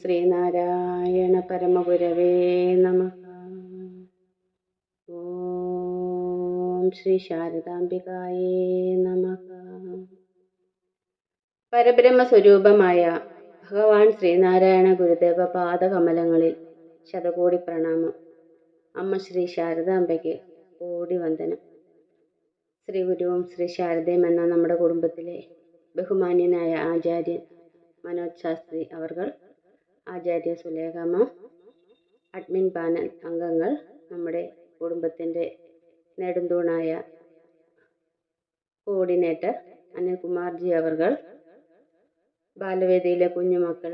ശ്രീനാരായണ പരമഗുരവേ നമ. ഓം ശ്രീ ശാരദാംബികായേ നമ. പരബ്രഹ്മ സ്വരൂപമായ ഭഗവാൻ ശ്രീനാരായണ ഗുരുദേവ പാദകമലങ്ങളിൽ ശതകോടി പ്രണാമം. അമ്മ ശ്രീ ശാരദാംബയ്ക്ക് കോടി വന്ദനം. ശ്രീ ഗുരുവും ശ്രീ ശാരദയും എന്ന നമ്മുടെ കുടുംബത്തിലെ ബഹുമാന്യനായ ആചാര്യൻ മനോജ് ശാസ്ത്രി അവർകൾ ആചാര്യ സുലേഖമ്മ അഡ്മിൻ പാനൽ അംഗങ്ങൾ നമ്മുടെ കുടുംബത്തിന്റെ നെടുന്തൂണായ കോർഡിനേറ്റർ അനിൽകുമാർജി അവർകൾ ബാലവേദിയിലെ കുഞ്ഞുമക്കൾ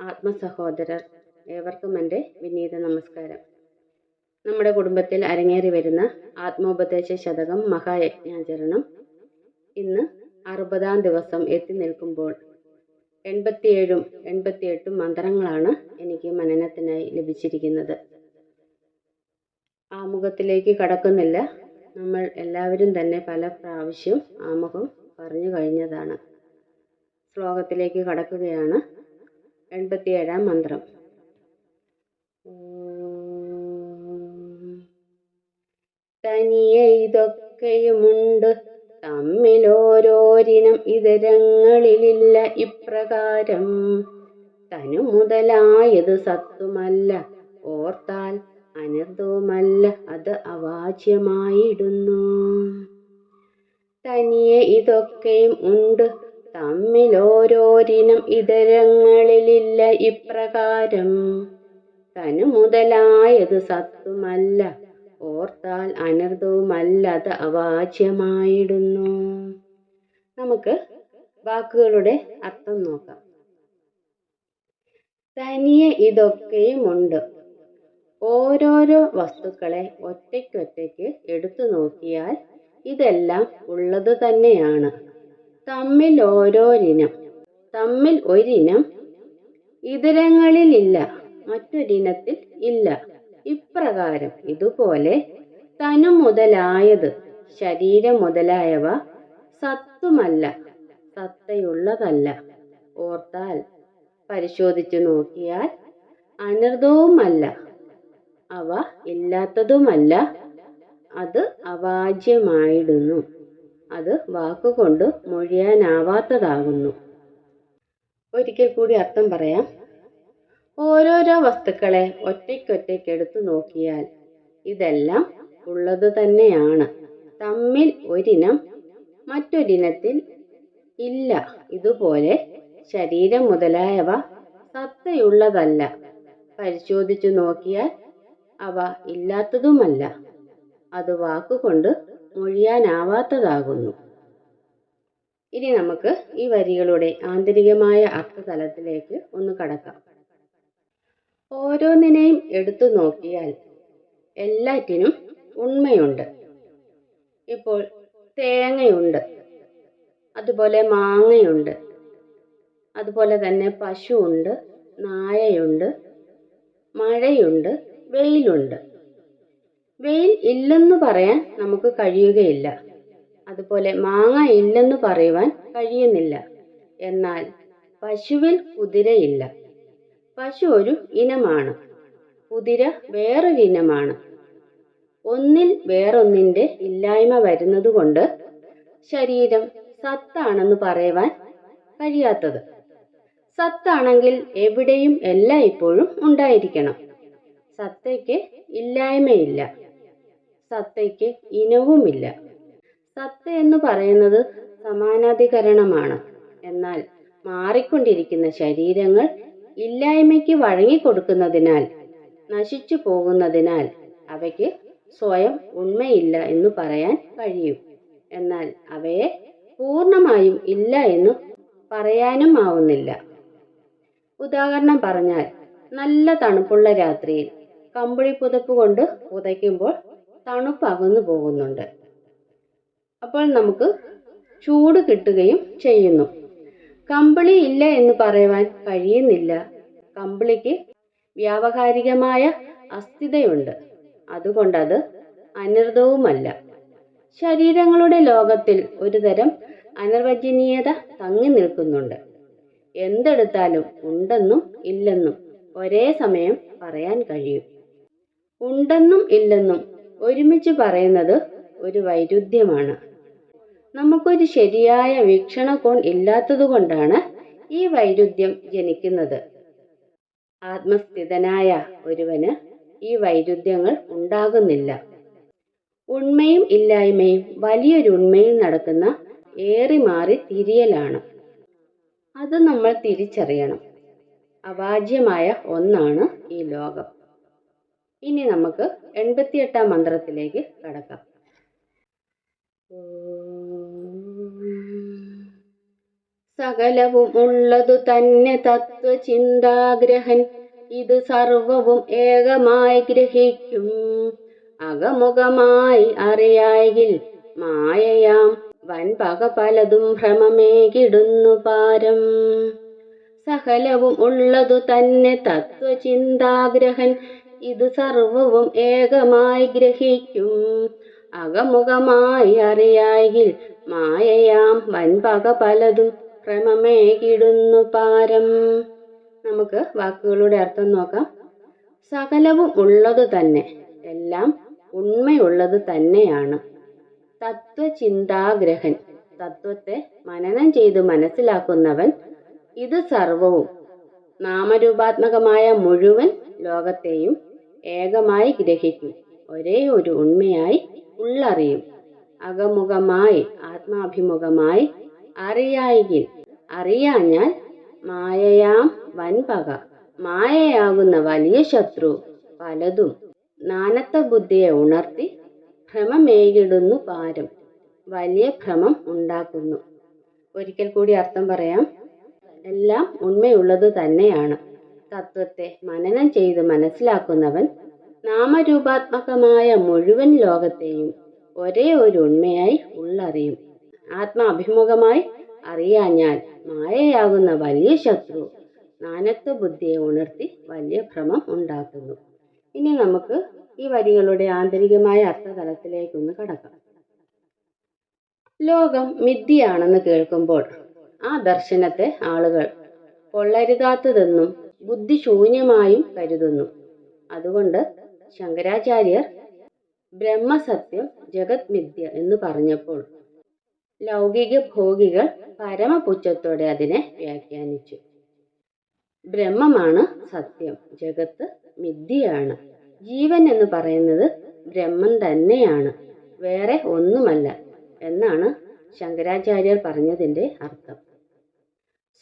ആത്മസഹോദരർ ഏവർക്കും എന്റെ വിനീത നമസ്കാരം. നമ്മുടെ കുടുംബത്തിൽ അരങ്ങേറി വരുന്ന ആത്മോപദേശ ശതകം മഹായജ്ഞാചരണം ഇന്ന് അറുപതാം ദിവസം എത്തി നിൽക്കുമ്പോൾ എൺപത്തിയേഴും എൺപത്തിയെട്ടും മന്ത്രങ്ങളാണ് എനിക്ക് മനനത്തിനായി ലഭിച്ചിരിക്കുന്നത്. ആമുഖത്തിലേക്ക് കടക്കുന്നില്ല. നമ്മൾ എല്ലാവരും തന്നെ പല പ്രാവശ്യം ആമുഖം പറഞ്ഞു കഴിഞ്ഞതാണ്. ശ്ലോകത്തിലേക്ക് കടക്കുകയാണ്. എൺപത്തിയേഴാം മന്ത്രം. തനിയെ ഇതൊക്കെയുമുണ്ട് തമ്മിലോരോരിനം ഇതരങ്ങളിലില്ല ഇപ്രകാരം. തനു മുതലായത് സത്തുമല്ല ഓർത്താൽ അനർത്ഥവുമല്ല അത് അവാച്യമായിടുന്നു. തനിയെ ഇതൊക്കെയും ഉണ്ട്. തമ്മിലോരോരിനം ഇതരങ്ങളിലില്ല ഇപ്രകാരം. തനു മുതലായത് സത്തുമല്ല ഓർത്താൽ അനർഥവുമല്ലാത്ത അവാച്യമായിടുന്നു. നമുക്ക് വാക്കുകളുടെ അർത്ഥം നോക്കാം. തനിയെ ഇതൊക്കെയുമുണ്ട്. ഓരോരോ വസ്തുക്കളെ ഒറ്റയ്ക്കൊറ്റയ്ക്ക് എടുത്തു നോക്കിയാൽ ഇതെല്ലാം ഉള്ളത് തന്നെയാണ്. തമ്മിൽ ഓരോരിനം തമ്മിൽ ഒരിനം. ഇതരങ്ങളിലില്ല. മറ്റൊരിനത്തിൽ ഇല്ല. ഇപ്രകാരം ഇതുപോലെ തനു മുതലായത് ശരീരം മുതലായവ സത്തുമല്ല സത്തയുള്ളതല്ല. ഓർത്താൽ പരിശോധിച്ചു നോക്കിയാൽ അനർഥവുമല്ല അവ ഇല്ലാത്തതുമല്ല അത് അവാജ്യമായിടുന്നു അത് വാക്കുകൊണ്ട് മൊഴിയാനാവാത്തതാകുന്നു. ഒരിക്കൽ കൂടി അർത്ഥം പറയാം. ഓരോരോ വസ്തുക്കളെ ഒറ്റയ്ക്കൊറ്റയ്ക്ക് എടുത്തു നോക്കിയാൽ ഇതെല്ലാം ഉള്ളത് തന്നെയാണ്. തമ്മിൽ ഒരിനം മറ്റൊരിനത്തിൽ ഇല്ല. ഇതുപോലെ ശരീരം മുതലായവ സത്തയുള്ളതല്ല. പരിശോധിച്ചു നോക്കിയാൽ അവ ഇല്ലാത്തതുമല്ല. അത് വാക്കുകൊണ്ട് മൊഴിയാനാവാത്തതാകുന്നു. ഇനി നമുക്ക് ഈ വരികളുടെ ആന്തരികമായ അർത്ഥതലത്തിലേക്ക് ഒന്ന് കടക്കാം. ഓരോന്നിനെയും എടുത്തു നോക്കിയാൽ എല്ലാറ്റിനും ഉണ്മയുണ്ട്. ഇപ്പോൾ തേങ്ങയുണ്ട് അതുപോലെ മാങ്ങയുണ്ട് അതുപോലെ തന്നെ പശുവുണ്ട് നായയുണ്ട് മഴയുണ്ട് വെയിലുണ്ട്. വെയിൽ ഇല്ലെന്ന് പറയാൻ നമുക്ക് കഴിയുകയില്ല. അതുപോലെ മാങ്ങ ഇല്ലെന്ന് പറയുവാൻ കഴിയുന്നില്ല. എന്നാൽ പശുവിൽ കുതിരയില്ല. പശു ഒരു ഇനമാണ്. കുതിര വേറൊരു ഇനമാണ്. ഒന്നിൽ വേറൊന്നിന്റെ ഇല്ലായ്മ വരുന്നതുകൊണ്ട് ശരീരം സത്താണെന്ന് പറയുവാൻ കഴിയാത്തത്. സത്താണെങ്കിൽ എവിടെയും എല്ലായ്പ്പോഴും ഉണ്ടായിരിക്കണം. സത്തയ്ക്ക് ഇല്ലായ്മയില്ല. സത്തയ്ക്ക് ഇനവുമില്ല. സത്ത എന്ന് പറയുന്നത് സമാനാധികരണമാണ്. എന്നാൽ മാറിക്കൊണ്ടിരിക്കുന്ന ശരീരങ്ങൾ ഇല്ലായ്മയ്ക്ക് വഴങ്ങിക്കൊടുക്കുന്നതിനാൽ നശിച്ചു പോകുന്നതിനാൽ അവയ്ക്ക് സ്വയം ഉണ്മയില്ല എന്ന് പറയാൻ കഴിയും. എന്നാൽ അവയെ പൂർണമായും ഇല്ല എന്ന് പറയാനും ആവുന്നില്ല. ഉദാഹരണം പറഞ്ഞാൽ നല്ല തണുപ്പുള്ള രാത്രിയിൽ കമ്പിളി പുതപ്പ് കൊണ്ട് പുതയ്ക്കുമ്പോൾ തണുപ്പ് പോകുന്നുണ്ട്. അപ്പോൾ നമുക്ക് ചൂട് കിട്ടുകയും ചെയ്യുന്നു. കമ്പിളി ഇല്ല എന്ന് പറയുവാൻ കഴിയുന്നില്ല. കമ്പിളിക്ക് വ്യാവഹാരികമായ അസ്ഥിതയുണ്ട്. അതുകൊണ്ടത് അനർഥവുമല്ല. ശരീരങ്ങളുടെ ലോകത്തിൽ ഒരുതരം അനിർവചനീയത തങ്ങി നിൽക്കുന്നുണ്ട്. എന്തെടുത്താലും ഉണ്ടെന്നും ഇല്ലെന്നും ഒരേ സമയം പറയാൻ കഴിയും. ഉണ്ടെന്നും ഇല്ലെന്നും ഒരുമിച്ച് പറയുന്നത് ഒരു വൈരുദ്ധ്യമാണ്. നമുക്കൊരു ശരിയായ വീക്ഷണകോൺ ഇല്ലാത്തതുകൊണ്ടാണ് ഈ വൈരുദ്ധ്യം ജനിക്കുന്നത്. ആത്മസ്ഥിതനായ ഒരുവന് ഈ വൈരുദ്ധ്യങ്ങൾ ഉണ്ടാകുന്നില്ല. ഉണ്മയും ഇല്ലായ്മയും വലിയൊരു ഉണ്മയിൽ നടക്കുന്ന ഏറി മാറി തിരിയലാണ്. അത് നമ്മൾ തിരിച്ചറിയണം. അവാജ്യമായ ഒന്നാണ് ഈ ലോകം. ഇനി നമുക്ക് എൺപത്തിയെട്ടാം മന്ത്രത്തിലേക്ക് കടക്കാം. സകലവും ഉള്ളതു തന്നെ തത്വചിന്താഗ്രഹൻ ഇത് സർവവും ഏകമായി ഗ്രഹിക്കും. അകമുഖമായി അറിയായിൽ മായയാം. വൻപക പലതും ഭ്രമമേകിടുന്നു പാരം. സകലവും ഉള്ളതു തന്നെ തത്വചിന്താഗ്രഹൻ ഇത് സർവവും ഏകമായി ഗ്രഹിക്കും. അകമുഖമായി അറിയായിൽ മായയാം. വൻപക പലതും ഭ്രമമേകിടുന്നു പാരം. നമുക്ക് വാക്കുകളുടെ അർത്ഥം നോക്കാം. സകലവും ഉള്ളത് തന്നെ. എല്ലാം ഉണ്മയുള്ളത് തന്നെയാണ്. തത്വചിന്താഗ്രഹൻ തത്വത്തെ മനനം ചെയ്ത് മനസ്സിലാക്കുന്നവൻ ഇത് സർവവും. നാമരൂപാത്മകമായ മുഴുവൻ ലോകത്തെയും ഏകമായി ഗ്രഹിക്കും. ഒരേ ഒരു ഉണ്മയായി ഉള്ളറിയും. അകമുഖമായി ആത്മാഭിമുഖമായി അറിയായെങ്കിൽ അറിയാഞ്ഞാൽ മായയാം വൻപക. മായയാകുന്ന വലിയ ശത്രു പലതും നാനത്ത ബുദ്ധിയെ ഉണർത്തി ഭ്രമമേകിടുന്നു പാരം. വലിയ ഭ്രമം ഉണ്ടാക്കുന്നു. ഒരിക്കൽ കൂടി അർത്ഥം പറയാം. എല്ലാം ഉണ്മയുള്ളത് തന്നെയാണ്. തത്വത്തെ മനനം ചെയ്ത് മനസ്സിലാക്കുന്നവൻ നാമരൂപാത്മകമായ മുഴുവൻ ലോകത്തെയും ഒരേ ഒരു ഉണ്മയായി ഉള്ളറിയും. ആത്മാഭിമുഖമായി അറിയാഞ്ഞാൽ മായയാകുന്ന വലിയ ശത്രു. നാനത്വ ബുദ്ധിയെ ഉണർത്തി വലിയ ഭ്രമം ഉണ്ടാക്കുന്നു. ഇനി നമുക്ക് ഈ വരികളുടെ ആന്തരികമായ അർത്ഥതലത്തിലേക്കൊന്ന് കടക്കാം. ലോകം മിഥ്യയാണെന്ന് കേൾക്കുമ്പോൾ ആ ദർശനത്തെ ആളുകൾ കൊള്ളരുതാത്തതെന്നും ബുദ്ധിശൂന്യമായും കരുതുന്നു. അതുകൊണ്ട് ശങ്കരാചാര്യർ ബ്രഹ്മസത്യം ജഗത് മിഥ്യ എന്ന് പറഞ്ഞപ്പോൾ ലൗകിക ഭോഗികൾ പരമപുച്ഛത്തോടെ അതിനെ വ്യാഖ്യാനിച്ചു. ബ്രഹ്മമാണ് സത്യം ജഗത്ത് മിഥ്യയാണ്. ജീവൻ എന്ന് പറയുന്നത് ബ്രഹ്മം തന്നെയാണ് വേറെ ഒന്നുമല്ല എന്നാണ് ശങ്കരാചാര്യർ പറഞ്ഞതിന്റെ അർത്ഥം.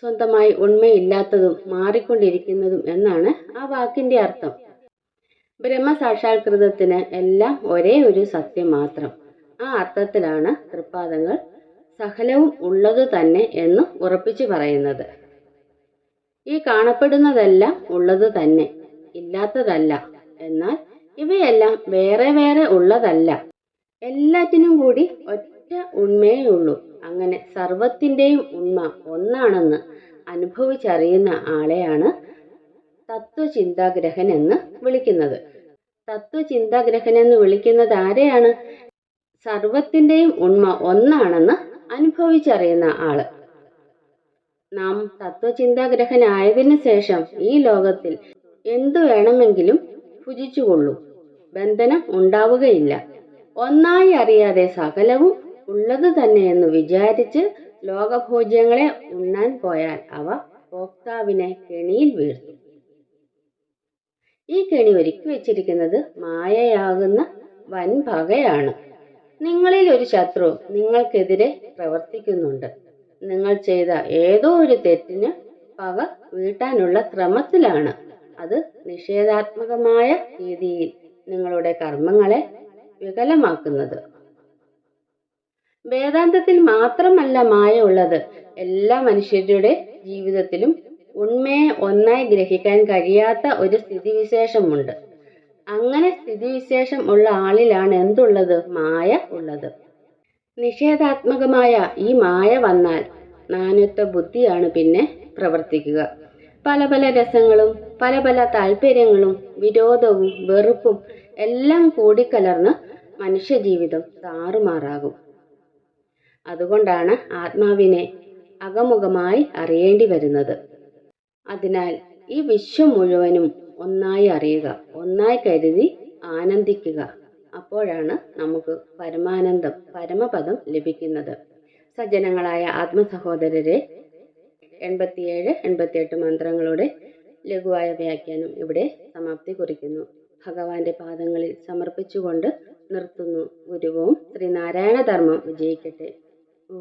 സ്വന്തമായി ഉണ്മയില്ലാത്തതും മാറിക്കൊണ്ടിരിക്കുന്നതും എന്നാണ് ആ വാക്കിന്റെ അർത്ഥം. ബ്രഹ്മസാക്ഷാത്കൃതത്തിന് എല്ലാം ഒരേ ഒരു സത്യം മാത്രം ആ അർത്ഥത്തിലാണ് തൃപ്പാദങ്ങൾ സകലവും ഉള്ളത് തന്നെ എന്ന് ഉറപ്പിച്ചു പറയുന്നത്. ഈ കാണപ്പെടുന്നതെല്ലാം ഉള്ളത് തന്നെ ഇല്ലാത്തതല്ല. എന്നാൽ ഇവയെല്ലാം വേറെ വേറെ ഉള്ളതല്ല. എല്ലാറ്റിനും കൂടി ഒറ്റ ഉണ്മയേ ഉള്ളൂ അങ്ങനെ സർവത്തിന്റെയും ഉണ്മ ഒന്നാണെന്ന് അനുഭവിച്ചറിയുന്ന ആളെയാണ് തത്വചിന്താഗ്രഹൻ എന്ന് വിളിക്കുന്നത്. തത്വചിന്താഗ്രഹൻ എന്ന് വിളിക്കുന്നത് ആരെയാണ്? സർവത്തിന്റെയും ഉണ്മ ഒന്നാണെന്ന് അനുഭവിച്ചറിയുന്ന ആൾ. നാം തത്വചിന്താഗ്രഹനായതിനു ശേഷം ഈ ലോകത്തിൽ എന്തു വേണമെങ്കിലും ഭുജിച്ചുകൊള്ളൂ. ബന്ധനം ഉണ്ടാവുകയില്ല. ഒന്നായി അറിയാതെ സകലവും ഉള്ളത് തന്നെയെന്ന് വിചാരിച്ച് ലോകഭോജ്യങ്ങളെ ഉണ്ണാൻ പോയാൽ അവ ഭോക്താവിനെ കെണിയിൽ വീഴ്ത്തും. ഈ കെണി ഒരുക്കി വെച്ചിരിക്കുന്നത് മായയാകുന്ന വൻപകയാണ്. നിങ്ങളിൽ ഒരു ശത്രു നിങ്ങൾക്കെതിരെ പ്രവർത്തിക്കുന്നുണ്ട്. നിങ്ങൾ ചെയ്ത ഏതോ ഒരു തെറ്റിന് പക വീട്ടാനുള്ള ശ്രമത്തിലാണ്. അത് നിഷേധാത്മകമായ രീതിയിൽ നിങ്ങളുടെ കർമ്മങ്ങളെ വികലമാക്കുന്നത്. വേദാന്തത്തിൽ മാത്രമല്ല മായ ഉള്ളത്. എല്ലാ മനുഷ്യരുടെ ജീവിതത്തിലും ഉണ്മയെ ഒന്നായി ഗ്രഹിക്കാൻ കഴിയാത്ത ഒരു സ്ഥിതിവിശേഷമുണ്ട്. അങ്ങനെ സ്ഥിതിവിശേഷം ഉള്ള ആളിലാണ് എന്തുള്ളത്? മായ ഉള്ളത്. നിഷേധാത്മകമായ ഈ മായ വന്നാൽ നാനത്വ ബുദ്ധിയാണ് പിന്നെ പ്രവർത്തിക്കുക. പല പല രസങ്ങളും പല പല താല്പര്യങ്ങളും വിരോധവും വെറുപ്പും എല്ലാം കൂടിക്കലർന്ന് മനുഷ്യജീവിതം താറുമാറാകും. അതുകൊണ്ടാണ് ആത്മാവിനെ അകമുഖമായി അറിയേണ്ടി വരുന്നത്. അതിനാൽ ഈ വിശ്വം മുഴുവനും ഒന്നായി അറിയുക ഒന്നായി കരുതി ആനന്ദിക്കുക. അപ്പോഴാണ് നമുക്ക് പരമാനന്ദം പരമപദം ലഭിക്കുന്നത്. സജ്ജനങ്ങളായ ആത്മസഹോദരരെ എൺപത്തിയേഴ് എൺപത്തിയെട്ട് മന്ത്രങ്ങളുടെ ലഘുവായ വ്യാഖ്യാനം ഇവിടെ സമാപ്തി കുറിക്കുന്നു. ഭഗവാന്റെ പാദങ്ങളിൽ സമർപ്പിച്ചുകൊണ്ട് നിർത്തുന്നു ഗുരുവും ശ്രീനാരായണ ധർമ്മം. വിജയിക്കട്ടെ. ഓ